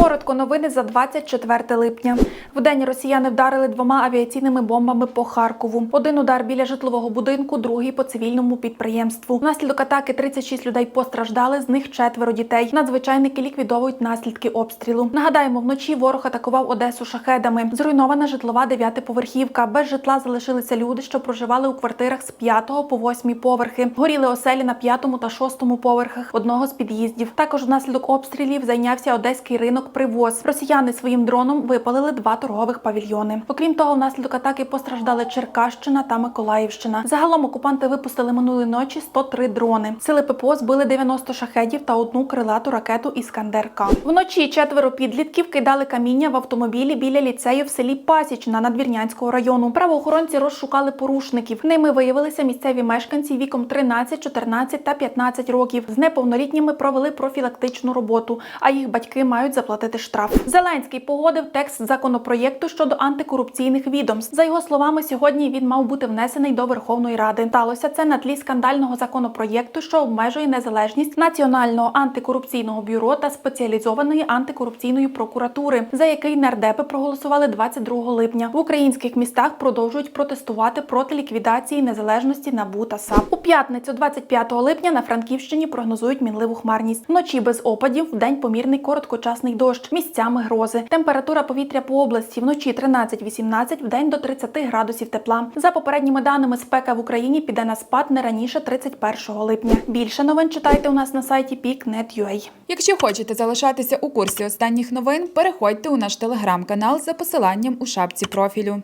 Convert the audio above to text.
Коротко новини за 24 липня. Вдень росіяни вдарили двома авіаційними бомбами по Харкову. Один удар біля житлового будинку, другий по цивільному підприємству. Внаслідок атаки 36 людей постраждали, з них четверо дітей. Надзвичайники ліквідовують наслідки обстрілу. Нагадаємо, вночі ворог атакував Одесу шахедами. Зруйнована житлова дев'ятиповерхівка. Без житла залишилися люди, що проживали у квартирах з 5 по 8 поверхи. Горіли оселі на п'ятому та шостому поверхах одного з під'їздів. Також внаслідок обстрілів зайнявся одеський ринок Привоз. Росіяни своїм дроном випалили два торгових павільйони. Окрім того, внаслідок атаки постраждали Черкащина та Миколаївщина. Загалом окупанти випустили минулої ночі 103 дрони. Сили ППО збили 90 шахедів та одну крилату ракету Іскандер-К. Вночі четверо підлітків кидали каміння в автомобілі біля ліцею в селі Пасічна Надвірнянського району. Правоохоронці розшукали порушників. Ними виявилися місцеві мешканці віком 13, 14 та 15 років. З неповнолітніми провели профілактичну роботу, а їх батьки мають заплатити штраф. Зеленський погодив текст законопроєкту щодо антикорупційних відомств. За його словами, сьогодні він мав бути внесений до Верховної Ради. Сталося це на тлі скандального законопроєкту, що обмежує незалежність Національного антикорупційного бюро та спеціалізованої антикорупційної прокуратури, за який нардепи проголосували 22 липня. В українських містах продовжують протестувати проти ліквідації незалежності НАБУ та САП. У п'ятницю, 25 липня, на Франківщині прогнозують мінливу хмарність. Вночі без опадів, вдень помірний короткочасний дощ, місцями грози. Температура повітря по області вночі 13-18, вдень до 30 градусів тепла. За попередніми даними, спека в Україні піде на спад не раніше 31 липня. Більше новин читайте у нас на сайті peak.net.ua. Якщо хочете залишатися у курсі останніх новин, переходьте у наш телеграм-канал за посиланням у шапці профілю.